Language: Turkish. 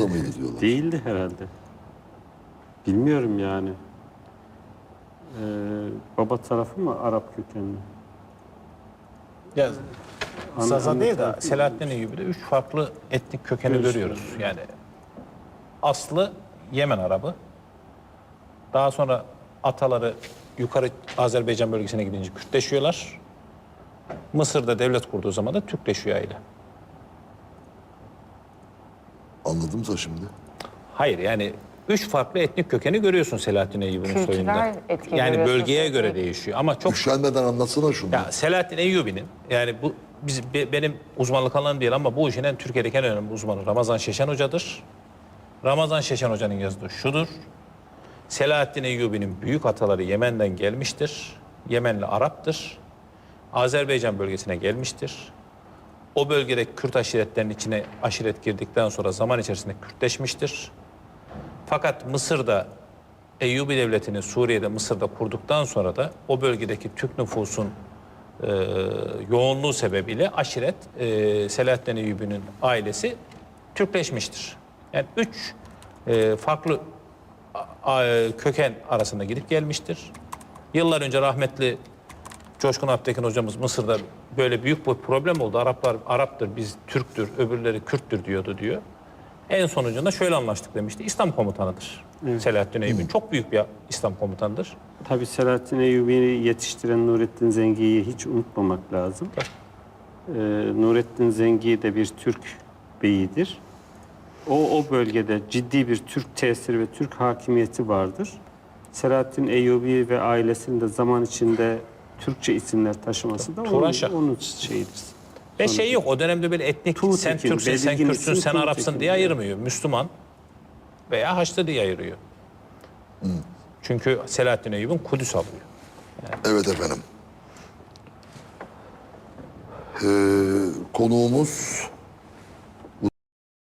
da. Değildi herhalde. Bilmiyorum yani. Ee, baba tarafı mı Arap kökenli? Ya, Anne- Sazan anne değil de tarafı- Selahattin Eyyubi'de üç farklı etnik kökeni Görüyoruz. görüyoruz. Yani aslı Yemen Arabı. Daha sonra ataları yukarı Azerbaycan bölgesine gidince Kürtleşiyorlar. Mısır'da devlet kurduğu zaman da Türkleşiyor aile. Anladım da şimdi. Hayır yani üç farklı etnik kökeni görüyorsun Selahattin Eyyubi'nin Kültürel soyunda. etki Yani görüyorsun bölgeye göre sürekli. değişiyor ama çok Üşenmeden anlatsana şunu. Ya Selahattin Eyyubi'nin yani bu biz be- benim uzmanlık alanım değil ama bu işin en Türkiye'deki en önemli uzmanı Ramazan Şeşen Hoca'dır. Ramazan Şeşen Hoca'nın yazdığı şudur. Selahattin Eyyubi'nin büyük ataları Yemen'den gelmiştir. Yemenli Arap'tır. Azerbaycan bölgesine gelmiştir. O bölgede Kürt aşiretlerinin içine aşiret girdikten sonra zaman içerisinde Kürtleşmiştir. Fakat Mısır'da Eyyubi Devleti'ni Suriye'de, Mısır'da kurduktan sonra da o bölgedeki Türk nüfusun e, yoğunluğu sebebiyle aşiret e, Selahattin Eyyubi'nin ailesi Türkleşmiştir. Yani üç e, farklı a- a- köken arasında gidip gelmiştir. Yıllar önce rahmetli Coşkun Alptekin hocamız Mısır'da böyle büyük bir problem oldu. Araplar Arap'tır, biz Türktür, öbürleri Kürttür diyordu diyor. En sonucunda şöyle anlaştık demişti. İslam komutanıdır. Selahattin Eyyubi çok büyük bir İslam komutanıdır. Tabii Selahattin Eyyubi'yi yetiştiren Nurettin Zengi'yi hiç unutmamak lazım. Ee, Nurettin Zengi de bir Türk beyidir. O, o bölgede ciddi bir Türk tesiri ve Türk hakimiyeti vardır. Selahattin Eyyubi ve ailesinin de zaman içinde Türkçe isimler taşıması da onun, Turanşah. onun şeyidir. Ve şey yok o dönemde böyle etnik Tuğtekin, sen Türksün, sen belirgin Kürtsün, isim sen Tuğtekin Arapsın diye diyor. ayırmıyor. Müslüman veya Haçlı diye ayırıyor. Çünkü Selahattin Eyyubi'nin Kudüs alıyor. Evet efendim. Ee, konuğumuz